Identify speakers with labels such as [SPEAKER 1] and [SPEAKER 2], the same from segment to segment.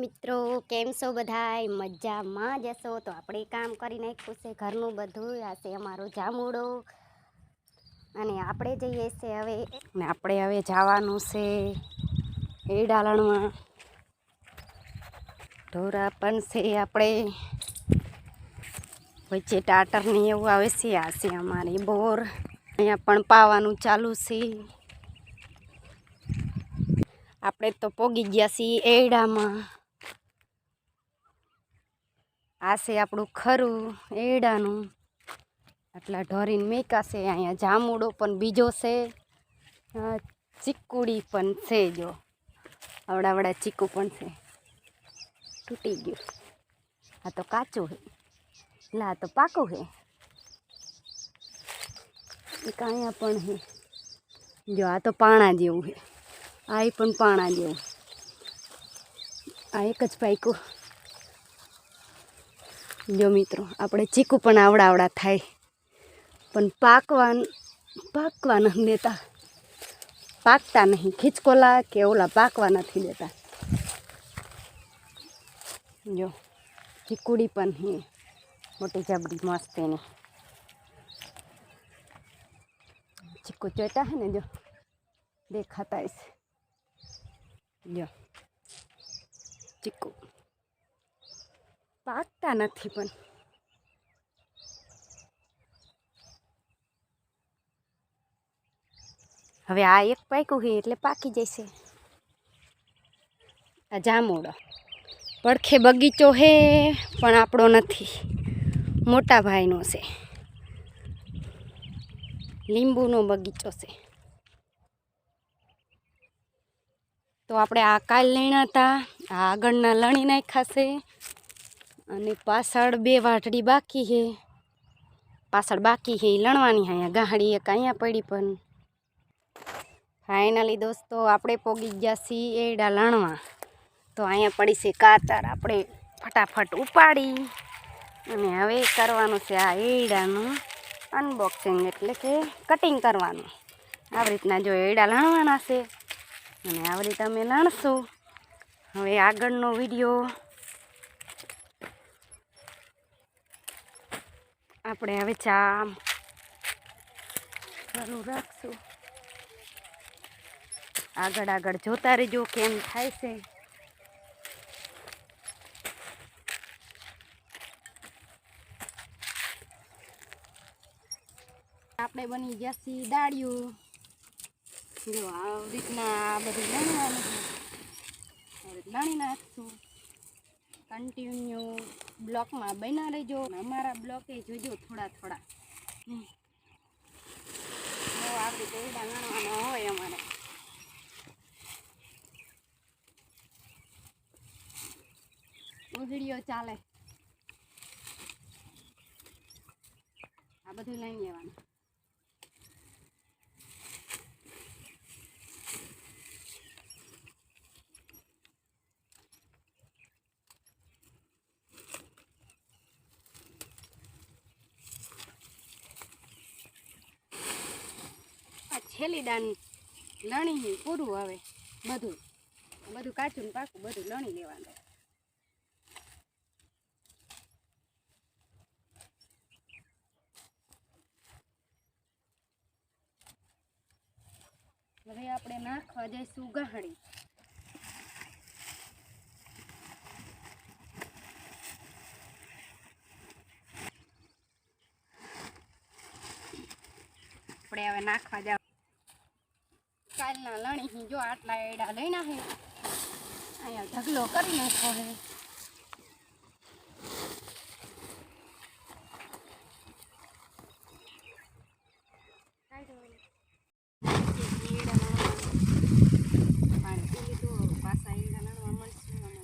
[SPEAKER 1] મિત્રો, કેમ છો બધાય? મજામાં જશો તો આપણે કામ કરી નાખ્યું છે, ઘરનું બધું. આ છે અમારો જામુડો. અને આપણે જઈએ છે હવે. ને આપણે હવે જવાનું છે એ ડાલણમાં ઢોરા પણ છે આપણે. વચ્ચે ટાટરની એવું આવે છે, આ છે અમારી બોર. અહીંયા પણ પાવાનું ચાલુ છે. આપણે તો પોગી ગયા છીએ એડામાં આ છે આપણું ખરું, એડાનું. આટલા ઢોરીને મેકાશે અહીંયા જામુડો પણ બીજો છે. ચીકુડી પણ છે જો. આવડાવડા ચીકુ પણ છે. તૂટી ગયું. આ તો કાચું છે. એટલે આ તો પાકું છે. એક અહીંયા પણ છે. જો, આ તો પાણા જેવું છે. આ પણ પાણા જેવું આ એક જ પાક્યું. જો મિત્રો, આપણે ચીકુ પણ આવડાવડા થાય. પણ પાકવા પાકવા નથી દેતા. પાકતા નહીં, ખીચકોલા કે ઓલા પાકવા નથી દેતા. જો ચીકુડી પણ હે, મોટી જબરી મસ્ત એની. ચીકુ ચોટા હે ને, જો, દેખાતા હશે. જો ચીકુ. પાકતા નથી પણ. હવે આ એક પાક્યું છે એટલે પાકી જશે. આ જામોડો પડખે બગીચો હે પણ આપણો નથી. મોટા ભાઈનો છે. લીંબુનો બગીચો છે. તો આપણે આ કાલ લણ્યા હતા આ આગળના લણી નાખ્યા છે. અને પાછળ બે વાટડી બાકી છે. પાછળ બાકી છે એ લણવાની અહીંયા ગાહડી એક અહીંયા પડી પણ. ફાઇનલી દોસ્તો, આપણે પોગી ગયા છીએ એડા લણવા. તો અહીંયા પડી છે કાતર, આપણે ફટાફટ ઉપાડી. અને હવે કરવાનું છે આ એડાનું અનબોક્સિંગ એટલે કે કટિંગ કરવાનું. આવી રીતના જો એડા લણવાના છે. અને આવી રીતે અમે લણશું. હવે આગળનો વીડિયો આપણે હવે ચા ચાલુ રાખશું. આગળ આગળ જોતા રહેજો કેમ થાય છે. આપણે બની ગયા છીએ દાળિયું જો આવી રીતના આ બધું લણવાનું લણી નાખશું. કન્ટિન્યુ બ્લોકમાં બના રહેજો. અમારા બ્લોકે જોજો થોડા થોડા. રીતે એડા લણવાના હોય અમારે. ઉજળીઓ ચાલે. આ બધું લઈ લેવાનું. દાન લણી પૂરું હવે બધું. બધું કાચું ને પાકું બધું લણી લેવાનું. હવે આપણે નાખવા જઈશું ગાહડી આપણે હવે નાખવા જાવ કાલના લણી જો આટલા એડા લઈ નાખે અહીંયા ઢગલો કરી નાખો હે પાણી પી લીધું પાછા એડા લણવા મળશું અને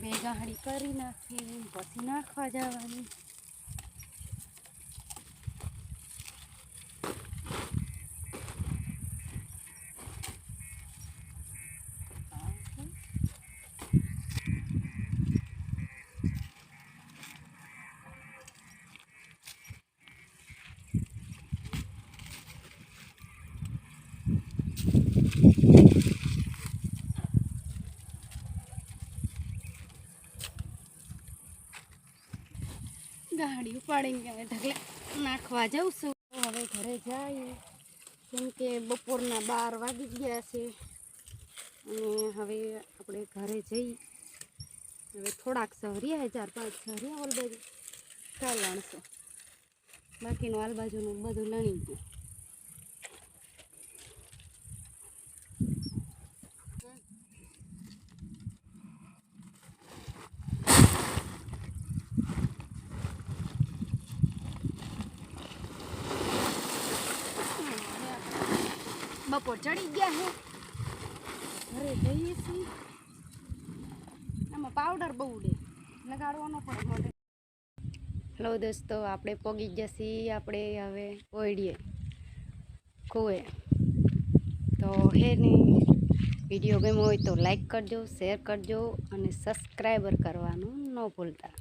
[SPEAKER 1] બે ગાંહડી કરી નાખી પછી નાખવા જવાની. ગાડી ઉપાડીને હવે ઢગલે નાખવા જાઉં છું. હવે ઘરે જાય કેમ કે બપોરના બાર વાગી ગયા છે. અને હવે આપણે ઘરે જઈ હવે થોડાક સહર્યા ચાર પાંચ સહર્યા ઓલ બાજુ. કાલ લણશું બાકીનું આલબાજુનું બધું લણી ગયું. બપોર ચડી ગયા છે ઘરે જઈએ છીએ. આમાં પાવડર બહુ ઉડે લગાડવાનો પણ મળે હેલો દોસ્તો, આપણે પોગી ગયા છીએ. આપણે હવે ઓઈડીએ કુએ તો હે ને, વીડિયો ગમ્યો હોય તો લાઈક કરજો શેર કરજો અને સબસ્ક્રાઈબર કરવાનું ન ભૂલતા.